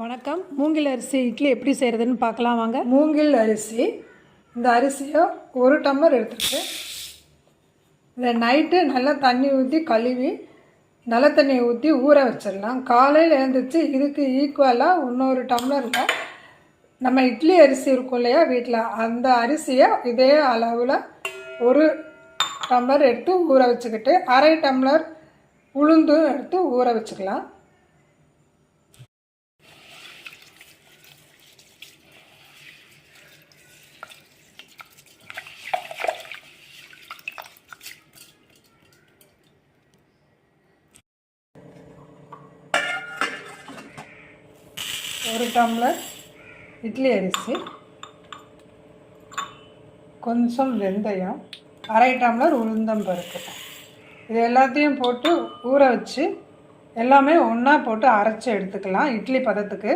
வணக்கம். மூங்கில் அரிசி இட்லி எப்படி செய்கிறதுன்னு பார்க்கலாம் வாங்க. மூங்கில் அரிசி இந்த அரிசியை ஒரு டம்ளர் எடுத்துருக்கு இதை நைட்டு நல்லா தண்ணி ஊற்றி கழுவி நல்ல தண்ணியை ஊற்றி ஊற வச்சிடலாம். காலையில் எழுந்திரிச்சு இதுக்கு ஈக்குவலாக இன்னொரு டம்ளரில் நம்ம இட்லி அரிசி இருக்கும் இல்லையா வீட்டில் அந்த அரிசியை இதே அளவில் ஒரு டம்ளர் எடுத்து ஊற வச்சுக்கிட்டு அரை டம்ளர் உளுந்தும் எடுத்து ஊற வச்சுக்கலாம். ஒரு டம்ளர் இட்லி அரிசி கொஞ்சம் வெந்தயம் அரை டம்ளர் உளுந்தம் பருப்பு. இது எல்லாத்தையும் போட்டு ஊற வச்சு எல்லாமே ஒன்றா போட்டு அரைச்சி எடுத்துக்கலாம். இட்லி பதத்துக்கு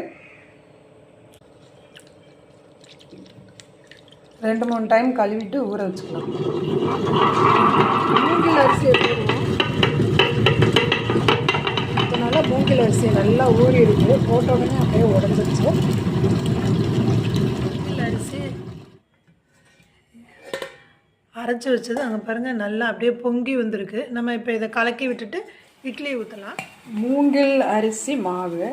ரெண்டு மூணு டைம் கழுவிட்டு ஊற வச்சுக்கலாம். மூங்கில் அரிசி எடுத்துருவோம் மூங்கில் அரிசி நல்லா ஊறி இருக்கு. போட்ட உடனே அப்படியே உடஞ்சிருச்சு. மூங்கில் அரிசி அரைச்சி வச்சது அங்கே பாருங்கள் நல்லா அப்படியே பொங்கி வந்திருக்கு. நம்ம இப்போ இதை கலக்கி விட்டுட்டு இட்லி ஊற்றலாம் மூங்கில் அரிசி மாவு.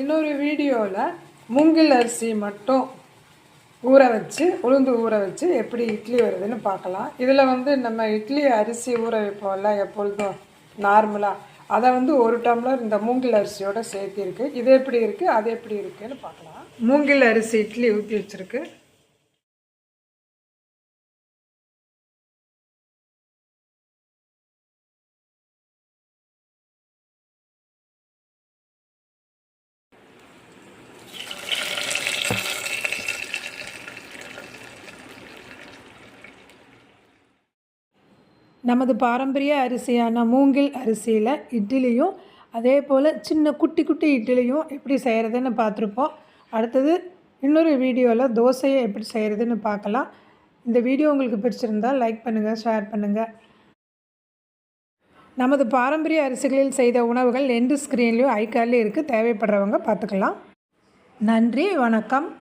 இன்னொரு வீடியோவில் மூங்கில் அரிசி மட்டும் ஊற வச்சு உளுந்து ஊற வச்சு எப்படி இட்லி வருதுன்னு பார்க்கலாம். இதில் வந்து நம்ம இட்லி அரிசி ஊற வைப்போம்ல எப்பொழுதும் நார்மலாக அதை வந்து ஒரு டம்ளர் இந்த மூங்கில் அரிசியோட சேர்த்திருக்கு. இது எப்படி இருக்குது அது எப்படி இருக்குன்னு பார்க்கலாம். மூங்கில் அரிசி இட்லி ஊற்றி வச்சுருக்கு. நமது பாரம்பரிய அரிசியான மூங்கில் அரிசியில் இட்லியும் அதே போல் சின்ன குட்டி குட்டி இட்லியும் எப்படி செய்கிறதுன்னு பார்த்துருப்போம். அடுத்தது இன்னொரு வீடியோவில் தோசையை எப்படி செய்கிறதுன்னு பார்க்கலாம். இந்த வீடியோ உங்களுக்கு பிடிச்சிருந்தால் லைக் பண்ணுங்கள் ஷேர் பண்ணுங்கள் நமது பாரம்பரிய அரிசிகளில் செய்த உணவுகள் எண்டு ஸ்க்ரீன்லேயும் ஐக்கார்லேயும் இருக்குது தேவைப்படுறவங்க பார்த்துக்கலாம். நன்றி வணக்கம்.